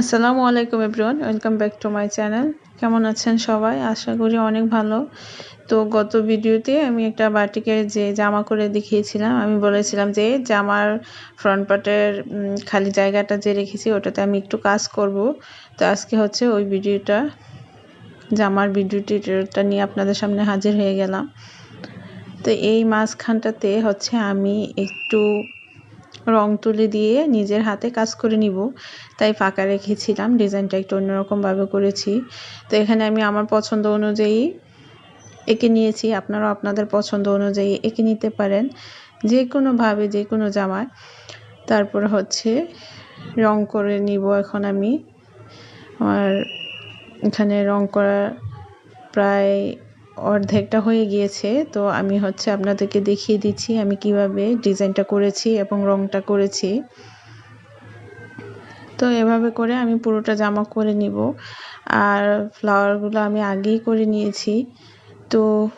আসসালামু আলাইকুম everyone, welcome back to my channel. কেমন আছেন সবাই? আশা করি অনেক ভালো। তো গত ভিডিওতে আমি একটা বাটিকের যে জামা করে দেখিয়েছিলাম, আমি বলেছিলাম যে জামার ফ্রন্ট পার্টের খালি জায়গাটা যে রেখেছি, ওটাতে আমি একটু কাজ করব। তো আজকে হচ্ছে ওই ভিডিওটা, জামার ভিডিওটিটা নিয়ে আপনাদের সামনে হাজির হয়ে গেলাম। তো এই মাঝখানটাতে হচ্ছে আমি একটু রং তুলি দিয়ে নিজের হাতে কাজ করে নিব। তাই ফাঁকা রেখেছিলাম, ডিজাইনটা একটু অন্যরকমভাবে করেছি। তো এখানে আমি আমার পছন্দ অনুযায়ী এঁকে নিয়েছি, আপনারাও আপনাদের পছন্দ অনুযায়ী এঁকে নিতে পারেন। যে কোনোভাবে যে কোনো জামায়। তারপর হচ্ছে রং করে নিব এখন আমি। আমার এখানে রং করা প্রায় অর্ধেকটা হয়ে গিয়েছে, তো আমি হচ্ছে আপনাদেরকে দেখিয়ে দিচ্ছি আমি কীভাবে ডিজাইনটা করেছি এবং রংটা করেছি। তো এভাবে করে আমি পুরোটা জামা করে নিব। আর ফ্লাওয়ারগুলো আমি আগেই করে নিয়েছি। তো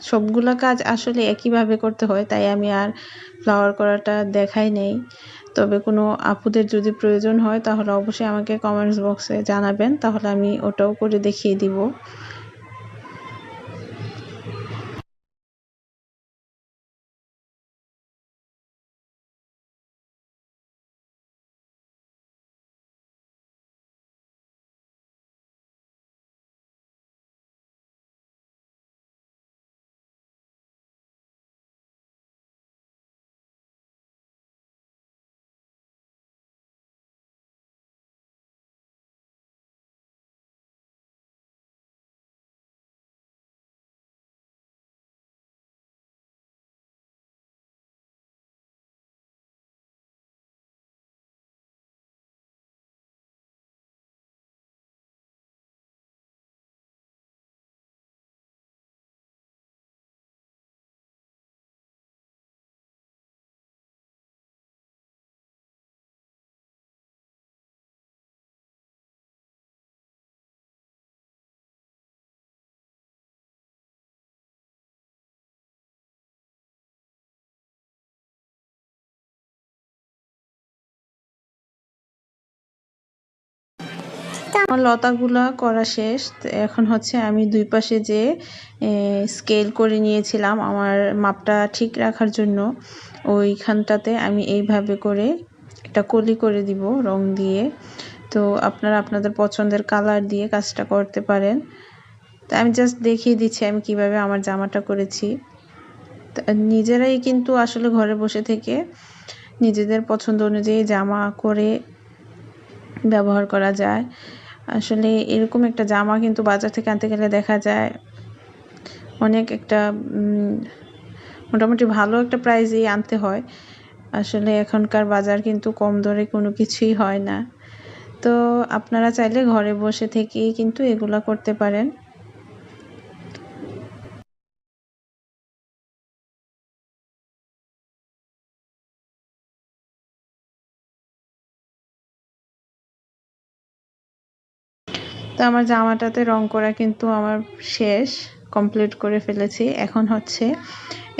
সবগুলো কাজ আসলে একইভাবে করতে হয়, তাই আমি আর ফ্লাওয়ার করাটা দেখাই নেই। তবে কোনো আপুদের যদি প্রয়োজন হয়, তাহলে অবশ্যই আমাকে কমেন্টস বক্সে জানাবেন, তাহলে আমি ওটাও করে দেখিয়ে দিব। আমার লতাগুলা করা শেষ। এখন হচ্ছে আমি দুই পাশে যে স্কেল করে নিয়েছিলাম আমার মাপটা ঠিক রাখার জন্য, ওইখানটাতে আমি এইভাবে করে একটা কলি করে দিব রং দিয়ে। তো আপনারা আপনাদের পছন্দের কালার দিয়ে কাজটা করতে পারেন। তো আমি জাস্ট দেখিয়ে দিচ্ছি আমি কীভাবে আমার জামাটা করেছি। নিজেরাই কিন্তু আসলে ঘরে বসে থেকে নিজেদের পছন্দ অনুযায়ী জামা করে ব্যবহার করা যায়। আসলে এরকম একটা জামা কিন্তু বাজার থেকে আনতে গেলে দেখা যায়। অনেক একটা মোটামুটি ভালো একটা প্রাইজেই আনতে হয়। আসলে এখনকার বাজার কিন্তু কম দরে কোনো কিছুই হয় না। তো আপনারা চাইলে ঘরে বসে থেকেই কিন্তু এগুলা করতে পারেন। তো আমার জামাটাতে রং করা কিন্তু আমার শেষ কমপ্লিট করে ফেলেছি। এখন হচ্ছে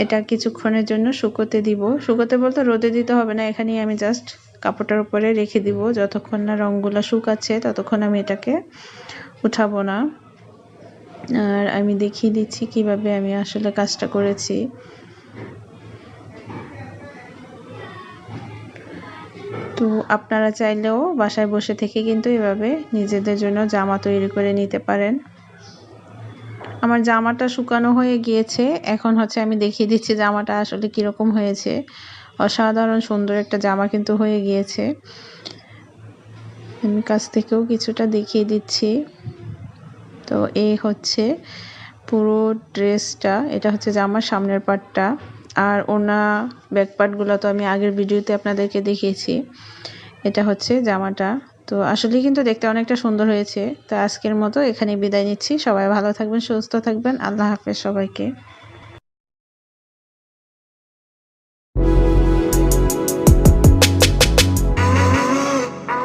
এটা কিছুক্ষণের জন্য শুকোতে দিব। শুকোতে বলতে রোদে দিতে হবে না, এখানেই আমি জাস্ট কাপড়টার উপরে রেখে দিব। যতক্ষণ না রঙগুলো শুকাচ্ছে, ততক্ষণ আমি এটাকে উঠাবো না। আর আমি দেখিয়ে দিচ্ছি কীভাবে আমি আসলে কাজটা করেছি। তো আপনারা চাইলেও বাসায় বসে থেকে কিন্তু এভাবে নিজেদের জন্য জামা তৈরি করে নিতে পারেন। আমার জামাটা শুকানো হয়ে গিয়েছে। এখন হচ্ছে আমি দেখিয়ে দিচ্ছি জামাটা আসলে কীরকম হয়েছে। অসাধারণ সুন্দর একটা জামা কিন্তু হয়ে গিয়েছে। আমি কাছ থেকেও কিছুটা দেখিয়ে দিচ্ছি। তো এই হচ্ছে পুরো ড্রেসটা। এটা হচ্ছে জামার সামনের পার্টটা আর ওনা ব্যাক পার্টগুলো তো আমি আগের ভিডিওতে আপনাদেরকে দেখিয়েছি। এটা হচ্ছে জামাটা। তো আসলে কিন্তু দেখতে অনেকটা সুন্দর হয়েছে। তো আজকের মতো এখানে বিদায় নিচ্ছি। সবাই ভালো থাকবেন, সুস্থ থাকবেন। আল্লাহ হাফেজ সবাইকে।